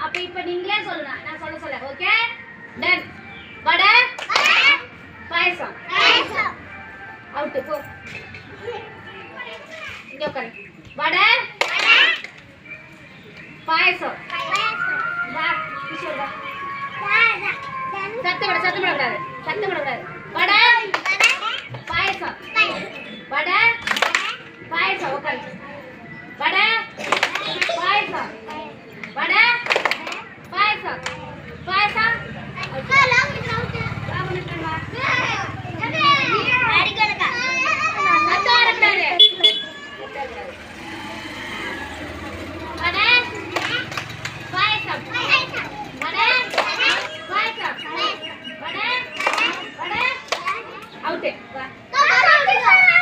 அப்ப இப்ப நீங்களே சொல்லலாம் நான் சொல்ல சொல்ல okay done vada payasam out போ இங்க உட்காரு வடை பாயசம் வா கிஷோர் வா சத்தம் விட சத்தம் விடக்கூடாது சத்தம் விடக்கூடாது வடை பாயசம் வடை பாயசம் பாயசம்